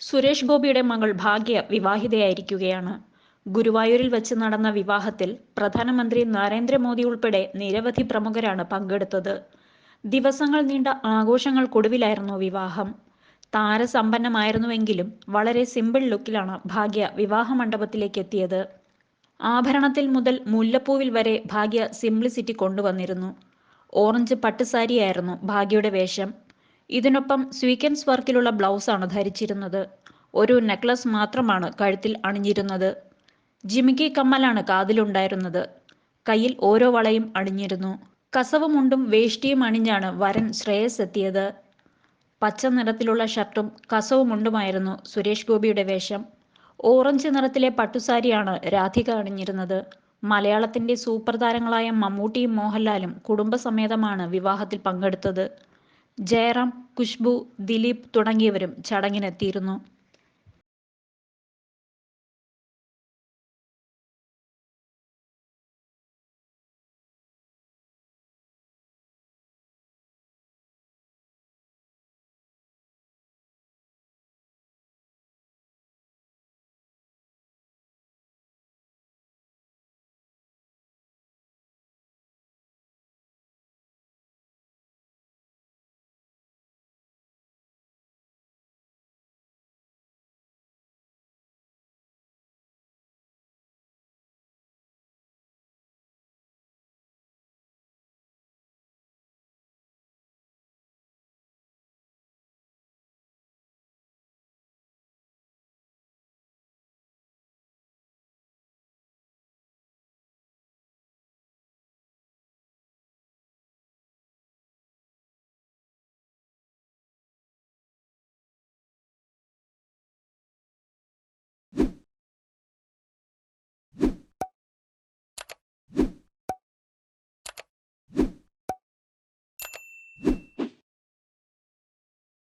സുരേഷ് ഗോപിയുടെ മകൾ ഭാഗ്യ വിവാഹിതയായിരിക്കുകയാണ്. ഗുരുവായൂരിൽ വെച്ച് നടന്ന വിവാഹത്തിൽ പ്രധാനമന്ത്രി നരേന്ദ്രമോദി ഉൾപ്പെടെ നിരവധി പ്രമുഖരാണ് പങ്കെടുത്തത്. ദിവസങ്ങൾ നീണ്ട ആഘോഷങ്ങൾക്കൊടുവിലായിരുന്നു വിവാഹം. താരസമ്പന്നമായിരുന്നുവെങ്കിലും വളരെ സിമ്പിൾ ലുക്കിലാണ് ഭാഗ്യ വിവാഹ മണ്ഡപത്തിലേക്ക് എത്തിയത്. ആഭരണത്തിൽ മുതൽ മുല്ലപ്പൂവിൽ വരെ ഭാഗ്യ സിംപ്ലിസിറ്റി കൊണ്ടുവന്നിരുന്നു. ഓറഞ്ച് പട്ടുസാരിയായിരുന്നു ഭാഗ്യയുടെ വേഷം. ഇതിനൊപ്പം സ്വീക്കൻസ് വർക്കിലുള്ള ബ്ലൗസാണ് ധരിച്ചിരുന്നത്. ഒരു നെക്ലസ് മാത്രമാണ് കഴുത്തിൽ അണിഞ്ഞിരുന്നത്. ജിമിക്കി കമ്മലാണ് കാതിലുണ്ടായിരുന്നത്. കയ്യിൽ ഓരോ വളയും അണിഞ്ഞിരുന്നു. കസവുമുണ്ടും വേഷ്ടിയും അണിഞ്ഞാണ് വരൻ ശ്രേയസ് എത്തിയത്. പച്ച നിറത്തിലുള്ള ഷർട്ടും കസവുമുണ്ടുമായിരുന്നു സുരേഷ് ഗോപിയുടെ വേഷം. ഓറഞ്ച് നിറത്തിലെ പട്ടുസാരിയാണ് രാധിക അണിഞ്ഞിരുന്നത്. മലയാളത്തിന്റെ സൂപ്പർ താരങ്ങളായ മമ്മൂട്ടിയും മോഹൻലാലും കുടുംബസമേതമാണ് വിവാഹത്തിൽ പങ്കെടുത്തത്. ജയറാം കുഷ്ബു ദിലീപ് തുടങ്ങിയവരും ചടങ്ങിനെത്തിയിരുന്നു.